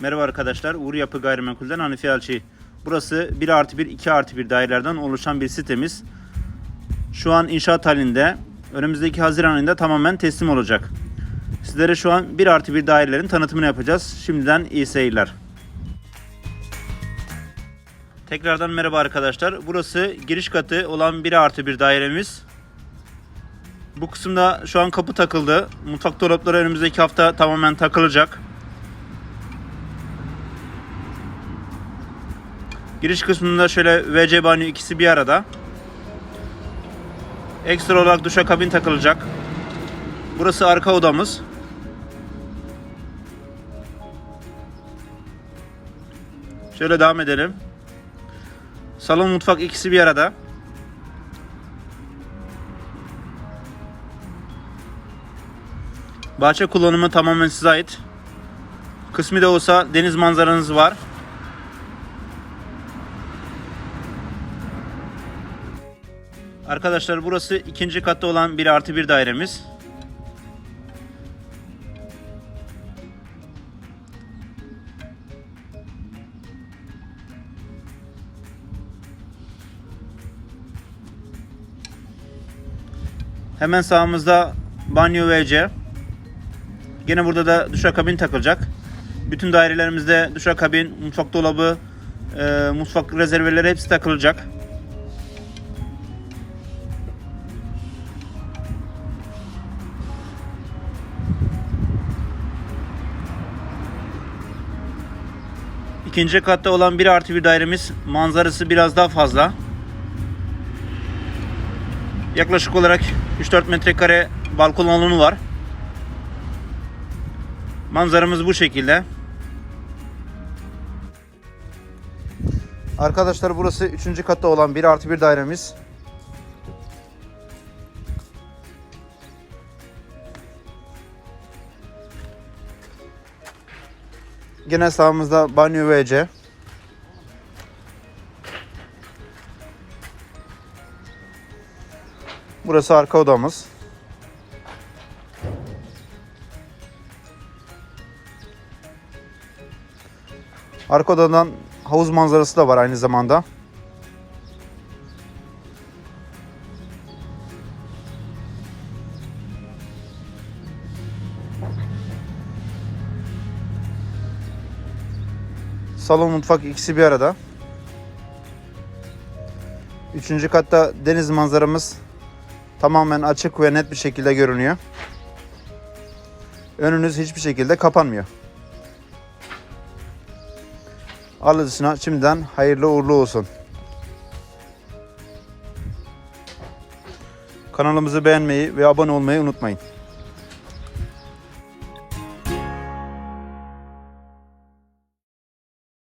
Merhaba arkadaşlar. Uğur Yapı Gayrimenkul'den Hanifi Elçi. Burası 1 artı 1, 2 artı 1 dairelerden oluşan bir sitemiz. Şu an inşaat halinde. Önümüzdeki Haziran ayında tamamen teslim olacak. Sizlere şu an 1 artı 1 dairelerin tanıtımını yapacağız. Şimdiden iyi seyirler. Tekrardan merhaba arkadaşlar. Burası giriş katı olan 1 artı 1 dairemiz. Bu kısımda şu an kapı takıldı. Mutfak dolapları önümüzdeki hafta tamamen takılacak. Giriş kısmında şöyle WC banyo ikisi bir arada. Ekstra olarak duşakabin takılacak. Burası arka odamız. Şöyle devam edelim. Salon mutfak ikisi bir arada. Bahçe kullanımı tamamen size ait. Kısmi de olsa deniz manzaranız var. Arkadaşlar burası ikinci katta olan bir artı bir dairemiz. Hemen sağımızda banyo WC. Yine burada da duşakabin takılacak. Bütün dairelerimizde duşakabin, mutfak dolabı, e, mutfak rezerveleri hepsi takılacak. İkinci katta olan bir artı bir dairemiz manzarası biraz daha fazla. Yaklaşık olarak 3-4 metrekare balkon alanı var. Manzaramız bu şekilde. Arkadaşlar burası 3. katta olan 1 artı 1 dairemiz. Gene sağımızda banyo ve WC. Burası arka odamız. Arka odadan havuz manzarası da var aynı zamanda. Salon mutfak ikisi bir arada. Üçüncü katta deniz manzaramız tamamen açık ve net bir şekilde görünüyor. Önünüz hiçbir şekilde kapanmıyor. Alıcısına şimdiden hayırlı uğurlu olsun. Kanalımızı beğenmeyi ve abone olmayı unutmayın.